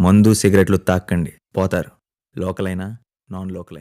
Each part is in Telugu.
మందు సిగరెట్లు తాక్కండి పోతారు లోకల్ అయినా నాన్ లోకల్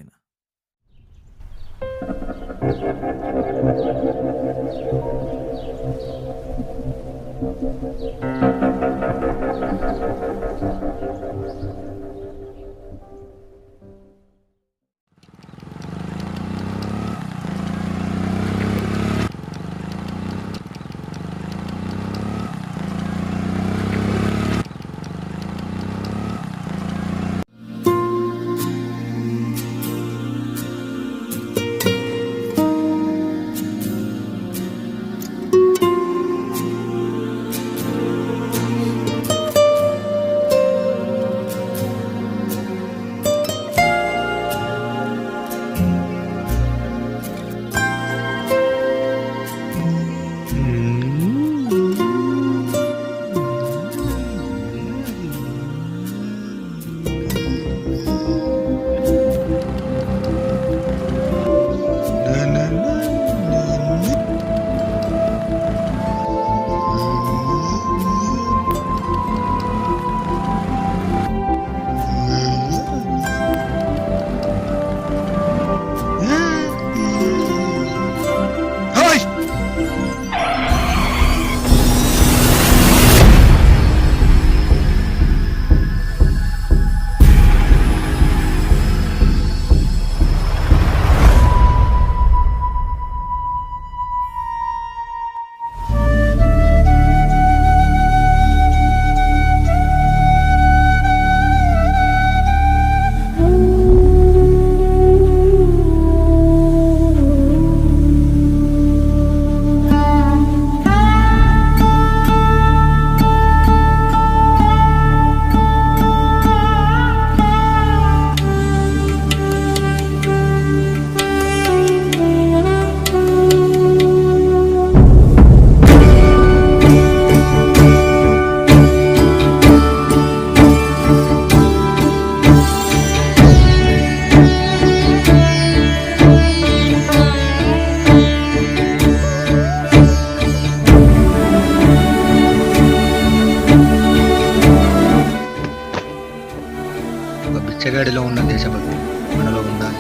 బిచ్చగాడిలో ఉన్న దేశభక్తి మనలో ఉండాలి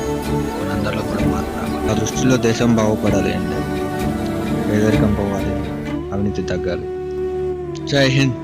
మనందరిలో కూడా మార్పు రావాలి ఆ దృష్టిలో దేశం బాగుపడాలి అంటే పేదరికం పోవాలి అవినీతి తగ్గాలి. జై హింద్.